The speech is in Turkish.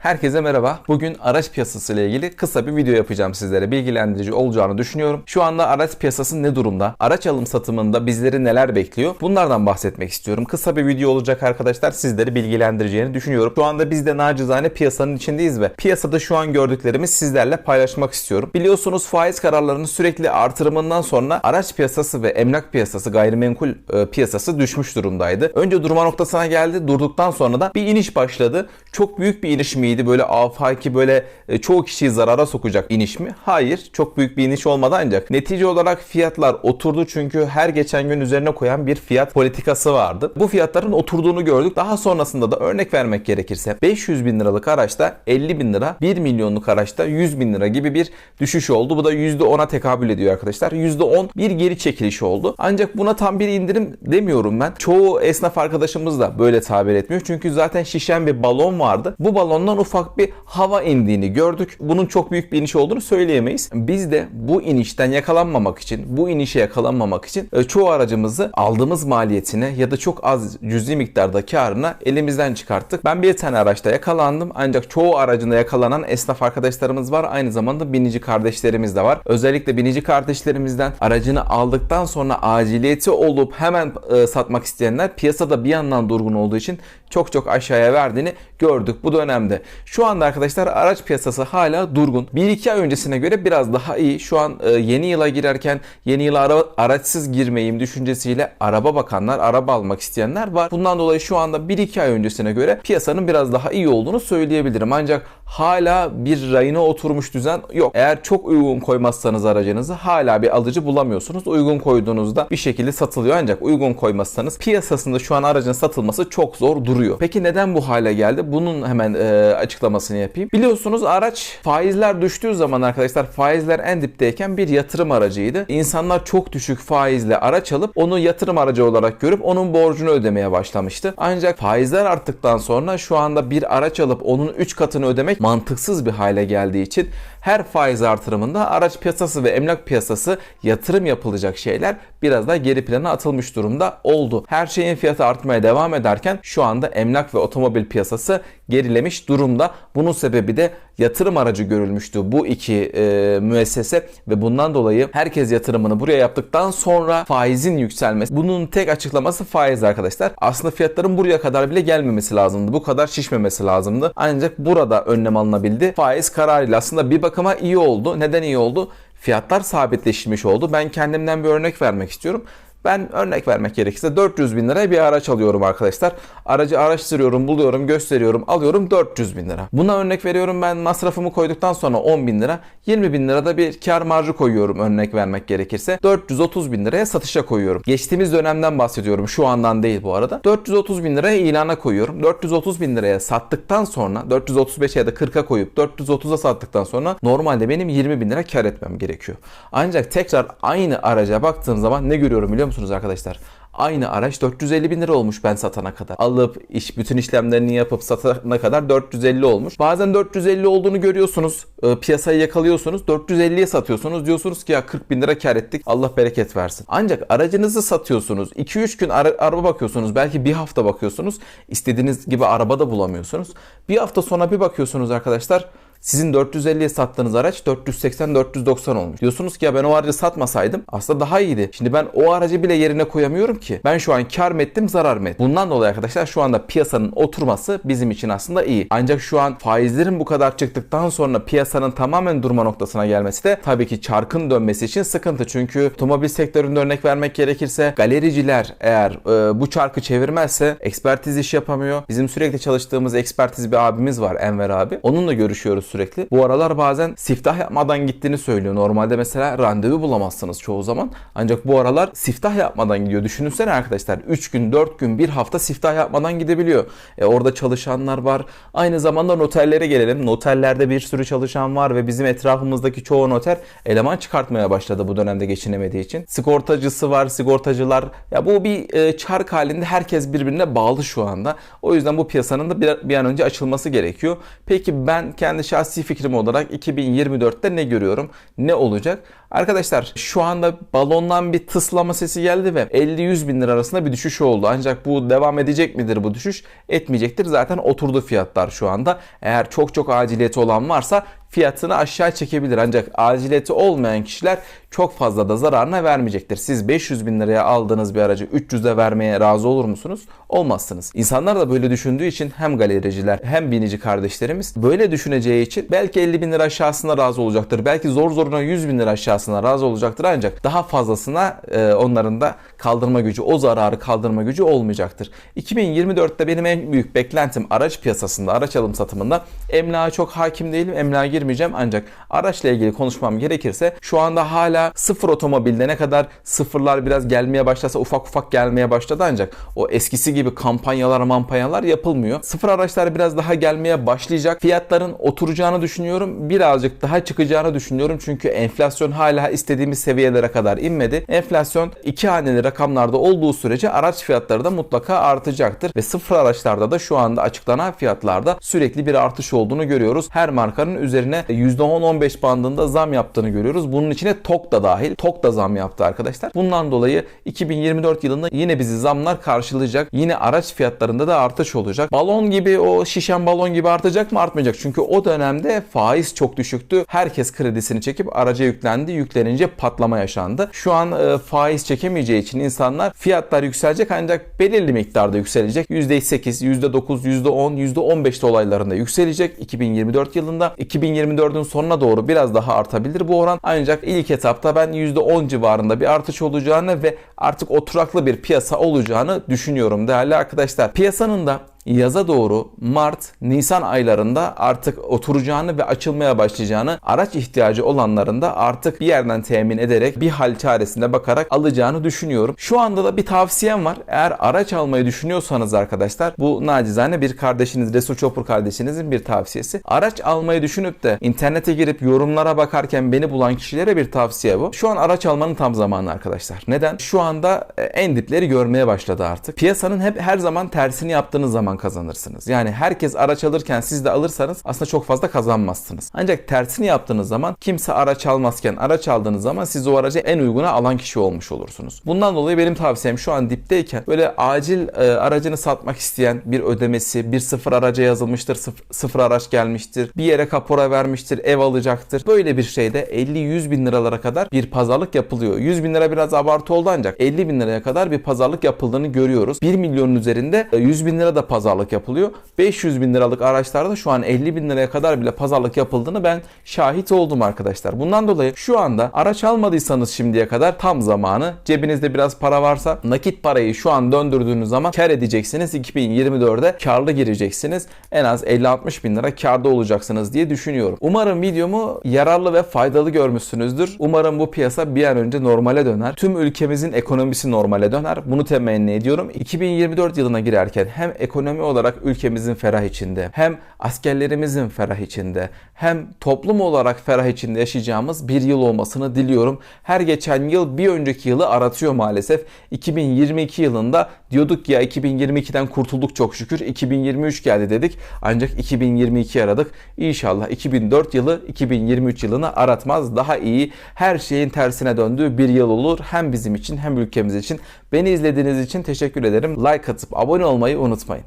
Herkese merhaba. Bugün araç piyasası ile ilgili kısa bir video yapacağım sizlere. Bilgilendirici olacağını düşünüyorum. Şu anda araç piyasası ne durumda? Araç alım satımında bizleri neler bekliyor? Bunlardan bahsetmek istiyorum. Kısa bir video olacak arkadaşlar. Sizleri bilgilendireceğini düşünüyorum. Şu anda biz de nacizane piyasanın içindeyiz ve piyasada şu an gördüklerimi sizlerle paylaşmak istiyorum. Biliyorsunuz faiz kararlarının sürekli artırımından sonra araç piyasası ve emlak piyasası, gayrimenkul e, piyasası düşmüş durumdaydı. Önce durma noktasına geldi. Durduktan sonra da bir iniş başladı. Çok büyük bir iniş miydi? Böyle afaki böyle e, çoğu kişiyi zarara sokacak iniş mi? Hayır. Çok büyük bir iniş olmadı ancak netice olarak fiyatlar oturdu çünkü her geçen gün üzerine koyan bir fiyat politikası vardı. Bu fiyatların oturduğunu gördük. Daha sonrasında da örnek vermek gerekirse 500 bin liralık araçta 50 bin lira, 1 milyonluk araçta 100 bin lira gibi bir düşüş oldu. Bu da %10'a tekabül ediyor arkadaşlar. %10 bir geri çekiliş oldu. Ancak buna tam bir indirim demiyorum ben. Çoğu esnaf arkadaşımız da böyle tabir etmiyor. Çünkü zaten şişen bir balon vardı. Bu balondan ufak bir hava indiğini gördük. Bunun çok büyük bir iniş olduğunu söyleyemeyiz. Biz de bu inişten yakalanmamak için, bu inişe yakalanmamak için e, çoğu aracımızı aldığımız maliyetine ya da çok az cüzi miktarda karına elimizden çıkarttık. Ben bir tane araçta yakalandım ancak çoğu aracında yakalanan esnaf arkadaşlarımız var. Aynı zamanda binici kardeşlerimiz de var. Özellikle binici kardeşlerimizden aracını aldıktan sonra aciliyeti olup hemen e, satmak isteyenler piyasada bir yandan durgun olduğu için çok çok aşağıya verdiğini gördük bu dönemde. Şu anda arkadaşlar araç piyasası hala durgun. 1-2 ay öncesine göre biraz daha iyi. Şu an e, yeni yıla girerken yeni yıla ara, araçsız girmeyeyim düşüncesiyle araba bakanlar, araba almak isteyenler var. Bundan dolayı şu anda 1-2 ay öncesine göre piyasanın biraz daha iyi olduğunu söyleyebilirim. Ancak hala bir rayına oturmuş düzen yok. Eğer çok uygun koymazsanız aracınızı hala bir alıcı bulamıyorsunuz. Uygun koyduğunuzda bir şekilde satılıyor ancak uygun koymazsanız piyasasında şu an aracın satılması çok zor duruyor. Peki neden bu hale geldi? Bunun hemen e, açıklamasını yapayım. Biliyorsunuz araç faizler düştüğü zaman arkadaşlar faizler en dipteyken bir yatırım aracıydı. İnsanlar çok düşük faizle araç alıp onu yatırım aracı olarak görüp onun borcunu ödemeye başlamıştı. Ancak faizler arttıktan sonra şu anda bir araç alıp onun 3 katını ödemek mantıksız bir hale geldiği için her faiz artırımında araç piyasası ve emlak piyasası yatırım yapılacak şeyler biraz daha geri plana atılmış durumda oldu. Her şeyin fiyatı artmaya devam ederken şu anda emlak ve otomobil piyasası gerilemiş durumda. Bunun sebebi de yatırım aracı görülmüştü bu iki e, müessese ve bundan dolayı herkes yatırımını buraya yaptıktan sonra faizin yükselmesi. Bunun tek açıklaması faiz arkadaşlar. Aslında fiyatların buraya kadar bile gelmemesi lazımdı. Bu kadar şişmemesi lazımdı. Ancak burada önlem alınabildi. Faiz kararıyla aslında bir bakıma iyi oldu. Neden iyi oldu? Fiyatlar sabitleşmiş oldu. Ben kendimden bir örnek vermek istiyorum. Ben örnek vermek gerekirse 400 bin liraya bir araç alıyorum arkadaşlar. Aracı araştırıyorum, buluyorum, gösteriyorum, alıyorum 400 bin lira. Buna örnek veriyorum ben masrafımı koyduktan sonra 10 bin lira. 20 bin lirada bir kar marjı koyuyorum örnek vermek gerekirse. 430 bin liraya satışa koyuyorum. Geçtiğimiz dönemden bahsediyorum şu andan değil bu arada. 430 bin liraya ilana koyuyorum. 430 bin liraya sattıktan sonra 435 ya da 40'a koyup 430'a sattıktan sonra normalde benim 20 bin lira kar etmem gerekiyor. Ancak tekrar aynı araca baktığım zaman ne görüyorum biliyor musunuz arkadaşlar? Aynı araç 450 bin lira olmuş ben satana kadar. Alıp iş bütün işlemlerini yapıp satana kadar 450 olmuş. Bazen 450 olduğunu görüyorsunuz. E, piyasayı yakalıyorsunuz. 450'ye satıyorsunuz. Diyorsunuz ki ya 40 bin lira kar ettik. Allah bereket versin. Ancak aracınızı satıyorsunuz. 2-3 gün ara, araba bakıyorsunuz. Belki bir hafta bakıyorsunuz. İstediğiniz gibi araba da bulamıyorsunuz. Bir hafta sonra bir bakıyorsunuz arkadaşlar. Sizin 450'ye sattığınız araç 480-490 olmuş. Diyorsunuz ki ya ben o aracı satmasaydım aslında daha iyiydi. Şimdi ben o aracı bile yerine koyamıyorum ki. Ben şu an kar mı ettim zarar mı ettim? Bundan dolayı arkadaşlar şu anda piyasanın oturması bizim için aslında iyi. Ancak şu an faizlerin bu kadar çıktıktan sonra piyasanın tamamen durma noktasına gelmesi de tabii ki çarkın dönmesi için sıkıntı. Çünkü otomobil sektöründe örnek vermek gerekirse galericiler eğer e, bu çarkı çevirmezse ekspertiz iş yapamıyor. Bizim sürekli çalıştığımız ekspertiz bir abimiz var Enver abi. Onunla görüşüyoruz sürekli. Bu aralar bazen siftah yapmadan gittiğini söylüyor. Normalde mesela randevu bulamazsınız çoğu zaman. Ancak bu aralar siftah yapmadan gidiyor. Düşünsene arkadaşlar 3 gün 4 gün bir hafta siftah yapmadan gidebiliyor. E orada çalışanlar var. Aynı zamanda noterlere gelelim. Noterlerde bir sürü çalışan var ve bizim etrafımızdaki çoğu noter eleman çıkartmaya başladı bu dönemde geçinemediği için. Sigortacısı var, sigortacılar. Ya bu bir e, çark halinde herkes birbirine bağlı şu anda. O yüzden bu piyasanın da bir, bir an önce açılması gerekiyor. Peki ben kendi şahsi fikrim olarak 2024'te ne görüyorum? Ne olacak? Arkadaşlar şu anda balondan bir tıslama sesi geldi ve 50-100 bin lira arasında bir düşüş oldu. Ancak bu devam edecek midir bu düşüş? Etmeyecektir. Zaten oturdu fiyatlar şu anda. Eğer çok çok aciliyeti olan varsa fiyatını aşağı çekebilir. Ancak aciliyeti olmayan kişiler çok fazla da zararına vermeyecektir. Siz 500 bin liraya aldığınız bir aracı 300'e vermeye razı olur musunuz? Olmazsınız. İnsanlar da böyle düşündüğü için hem galericiler hem binici kardeşlerimiz böyle düşüneceği için belki 50 bin lira aşağısına razı olacaktır. Belki zor zoruna 100 bin lira aşağısına razı olacaktır. Ancak daha fazlasına e, onların da kaldırma gücü, o zararı kaldırma gücü olmayacaktır. 2024'te benim en büyük beklentim araç piyasasında, araç alım satımında emlağa çok hakim değilim. Emlağa girmeyeceğim ancak araçla ilgili konuşmam gerekirse şu anda hala sıfır otomobilde ne kadar sıfırlar biraz gelmeye başlasa ufak ufak gelmeye başladı ancak o eskisi gibi kampanyalar mampanyalar yapılmıyor. Sıfır araçlar biraz daha gelmeye başlayacak. Fiyatların oturacağını düşünüyorum. Birazcık daha çıkacağını düşünüyorum. Çünkü enflasyon hala istediğimiz seviyelere kadar inmedi. Enflasyon iki haneli rakamlarda olduğu sürece araç fiyatları da mutlaka artacaktır. Ve sıfır araçlarda da şu anda açıklanan fiyatlarda sürekli bir artış olduğunu görüyoruz. Her markanın üzerine %10-15 bandında zam yaptığını görüyoruz. Bunun içine TOK da dahil. TOK da zam yaptı arkadaşlar. Bundan dolayı 2024 yılında yine bizi zamlar karşılayacak. Yine araç fiyatlarında da artış olacak. Balon gibi o şişen balon gibi artacak mı artmayacak? Çünkü o dönemde faiz çok düşüktü. Herkes kredisini çekip araca yüklendi. Yüklenince patlama yaşandı. Şu an e, faiz çekemeyeceği için insanlar fiyatlar yükselecek ancak belirli miktarda yükselecek. %8, %9, %10, %15 dolaylarında yükselecek 2024 yılında. 2024'ün sonuna doğru biraz daha artabilir bu oran. Ancak ilk etapta ben %10 civarında bir artış olacağını ve artık oturaklı bir piyasa olacağını düşünüyorum değerli arkadaşlar. Piyasanın da yaza doğru Mart, Nisan aylarında artık oturacağını ve açılmaya başlayacağını araç ihtiyacı olanların da artık bir yerden temin ederek bir hal çaresine bakarak alacağını düşünüyorum. Şu anda da bir tavsiyem var. Eğer araç almayı düşünüyorsanız arkadaşlar bu nacizane bir kardeşiniz, Resul Çopur kardeşinizin bir tavsiyesi. Araç almayı düşünüp de internete girip yorumlara bakarken beni bulan kişilere bir tavsiye bu. Şu an araç almanın tam zamanı arkadaşlar. Neden? Şu anda e, en dipleri görmeye başladı artık. Piyasanın hep her zaman tersini yaptığınız zaman kazanırsınız. Yani herkes araç alırken siz de alırsanız aslında çok fazla kazanmazsınız. Ancak tersini yaptığınız zaman kimse araç almazken araç aldığınız zaman siz o aracı en uyguna alan kişi olmuş olursunuz. Bundan dolayı benim tavsiyem şu an dipteyken böyle acil e, aracını satmak isteyen bir ödemesi, bir sıfır araca yazılmıştır, sıfır, sıfır araç gelmiştir, bir yere kapora vermiştir, ev alacaktır. Böyle bir şeyde 50-100 bin liralara kadar bir pazarlık yapılıyor. 100 bin lira biraz abartı oldu ancak 50 bin liraya kadar bir pazarlık yapıldığını görüyoruz. 1 milyonun üzerinde e, 100 bin lira da pazarlık yapılıyor. 500 bin liralık araçlarda şu an 50 bin liraya kadar bile pazarlık yapıldığını ben şahit oldum arkadaşlar. Bundan dolayı şu anda araç almadıysanız şimdiye kadar tam zamanı. Cebinizde biraz para varsa nakit parayı şu an döndürdüğünüz zaman kar edeceksiniz. 2024'de karlı gireceksiniz. En az 50-60 bin lira karda olacaksınız diye düşünüyorum. Umarım videomu yararlı ve faydalı görmüşsünüzdür. Umarım bu piyasa bir an önce normale döner. Tüm ülkemizin ekonomisi normale döner. Bunu temenni ediyorum. 2024 yılına girerken hem ekonomi olarak ülkemizin ferah içinde, hem askerlerimizin ferah içinde, hem toplum olarak ferah içinde yaşayacağımız bir yıl olmasını diliyorum. Her geçen yıl bir önceki yılı aratıyor maalesef. 2022 yılında diyorduk ya 2022'den kurtulduk çok şükür. 2023 geldi dedik. Ancak 2022 aradık. İnşallah 2004 yılı 2023 yılını aratmaz. Daha iyi her şeyin tersine döndüğü bir yıl olur. Hem bizim için hem ülkemiz için. Beni izlediğiniz için teşekkür ederim. Like atıp abone olmayı unutmayın.